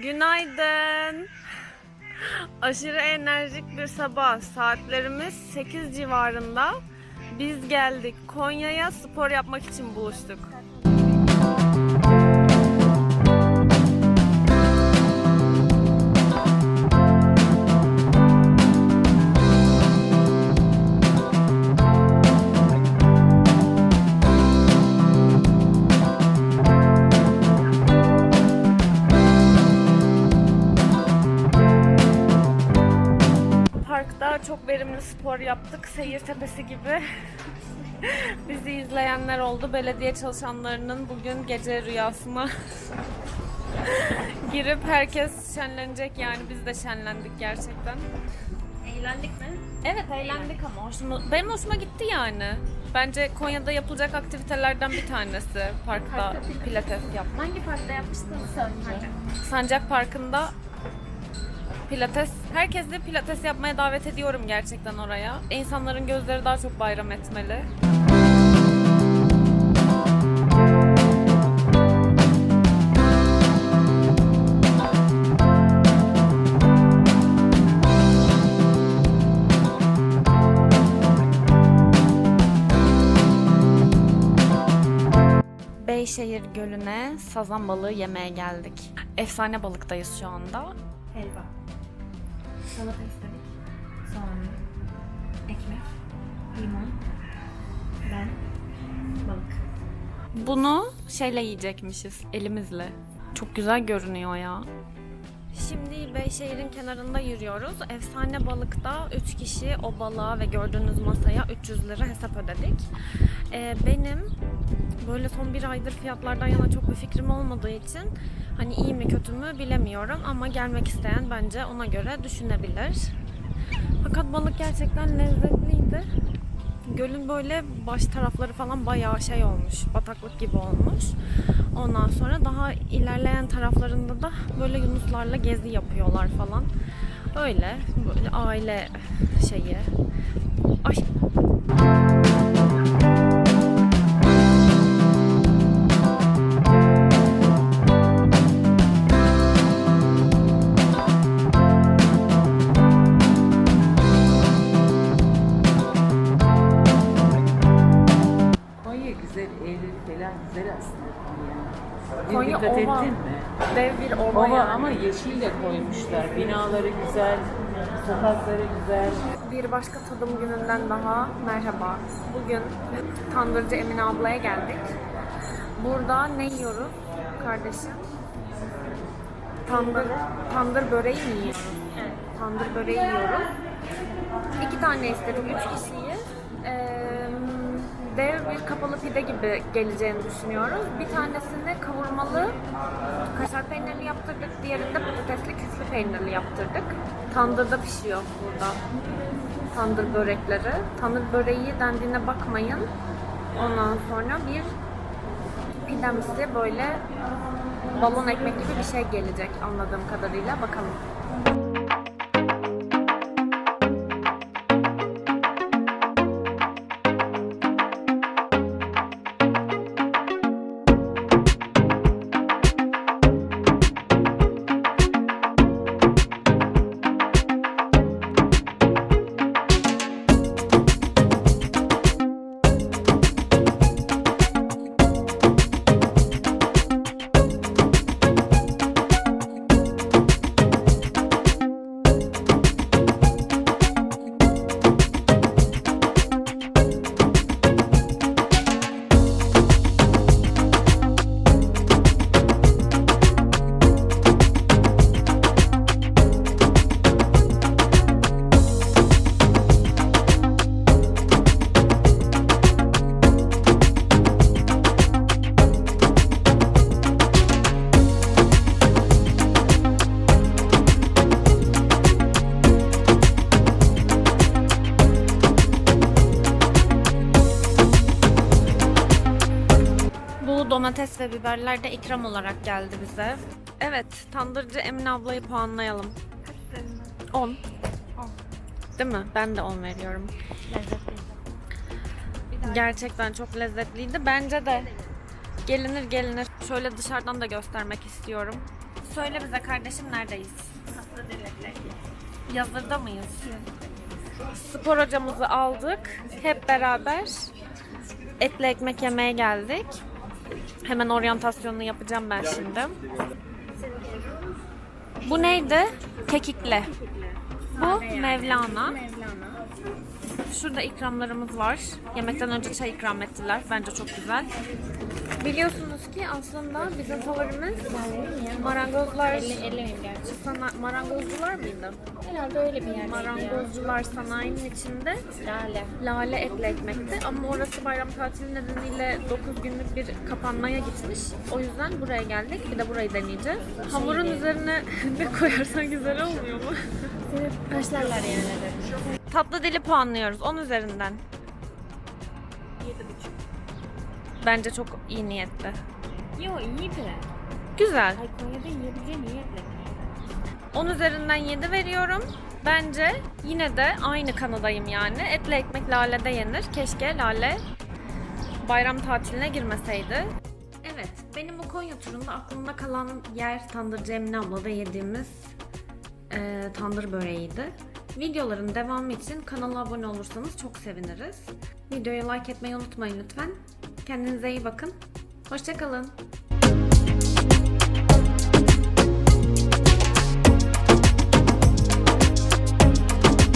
Günaydın. Aşırı enerjik bir sabah. Saatlerimiz 8 civarında. Biz geldik. Konya'ya spor yapmak için buluştuk. Verimli spor yaptık. Seyir tepesi gibi. Bizi izleyenler oldu. Belediye çalışanlarının bugün gece rüyasına girip herkes şenlenecek yani biz de şenlendik gerçekten. Eğlendik mi? Evet eğlendik ama hoşuma, benim hoşuma gitti yani. Bence Konya'da yapılacak aktivitelerden bir tanesi parkta pilates yapmak. Hangi parkta yapmıştınız Sancak? Sancak Parkı'nda pilates, herkesi pilates yapmaya davet ediyorum gerçekten oraya. İnsanların gözleri daha çok bayram etmeli. Beyşehir Gölü'ne sazan balığı yemeye geldik. Efsane balıktayız şu anda. Helva. Salata istedik. Soğan. Ekmek. Limon. Ben. Balık. Bunu şeyle yiyecekmişiz, elimizle. Çok güzel görünüyor ya. Şimdi Beyşehir'in kenarında yürüyoruz. Efsane balıkta 3 kişi o balığa ve gördüğünüz masaya 300 lira hesap ödedik. Ee, benim böyle son bir aydır fiyatlardan yana çok bir fikrim olmadığı için hani iyi mi kötü mü bilemiyorum ama gelmek isteyen bence ona göre düşünebilir. Fakat balık gerçekten lezzetliydi. Gölün böyle baş tarafları falan bayağı şey olmuş, bataklık gibi olmuş. Ondan sonra daha ilerleyen taraflarında da böyle yunuslarla gezi yapıyorlar falan. Öyle, böyle aile şeyi. Ay. Falan güzel aslında Konya. Konya dikkat ova. ettin mi? Dev bir ova, Ova yani. ama yeşille koymuşlar. Binaları güzel, sokakları güzel. Bir başka tadım gününden daha merhaba. Bugün Tandırcı Emine ablaya geldik. Burada ne yiyoruz kardeşim? Tandır, tandır böreği mi yiyoruz? Evet. Tandır böreği yiyoruz. İki tane istedik, üç kişiyiz. Ee, dev bir kapalı pide gibi geleceğini düşünüyoruz. Bir tanesini kavurmalı kaşar peynirli yaptırdık, diğerinde patatesli küflü peynirli yaptırdık. Tandırda pişiyor burada tandır börekleri. Tandır böreği dendiğine bakmayın. Ondan sonra bir pidemsi böyle balon ekmek gibi bir şey gelecek anladığım kadarıyla. Bakalım. Domates ve biberler de ikram olarak geldi bize. Evet, tandırcı Emine ablayı puanlayalım. 10. Değil mi? Ben de 10 veriyorum. Lezzetliydi. Gerçekten çok lezzetliydi. Bence de gelinir gelinir. Şöyle dışarıdan da göstermek istiyorum. Söyle bize kardeşim neredeyiz? Yazırda mıyız? Spor hocamızı aldık. Hep beraber etli ekmek yemeye geldik. Hemen oryantasyonunu yapacağım ben şimdi. Bu neydi? Kekikli. Bu Mevlana. Şurada ikramlarımız var. Yemekten önce çay ikram ettiler. Bence çok güzel. Biliyorsunuz ki aslında bizim favorimiz marangozlar sana marangozcular mıydı? Herhalde öyle bir yer. Marangozcular sanayinin içinde Lale. lale etli ekmekti ama orası bayram tatili nedeniyle 9 günlük bir kapanmaya gitmiş. O yüzden buraya geldik. Bir de burayı deneyeceğiz. Hamurun üzerine ne koyarsan güzel olmuyor mu? Seni yani. Tatlı dili puanlıyoruz 10 üzerinden. Bence çok iyi niyetli. Yo iyiydi. Güzel. Ay Konya'da yiyebileceğin iyi ekmek. 10 üzerinden 7 veriyorum. Bence yine de aynı kanadayım yani. Etli ekmek lalede yenir. Keşke lale bayram tatiline girmeseydi. Evet, benim bu Konya turunda aklımda kalan yer Tandırcı Emine ablada yediğimiz eee, tandır böreğiydi. Videoların devamı için kanala abone olursanız çok seviniriz. Videoyu like etmeyi unutmayın lütfen. Kendinize iyi bakın. Hoşçakalın.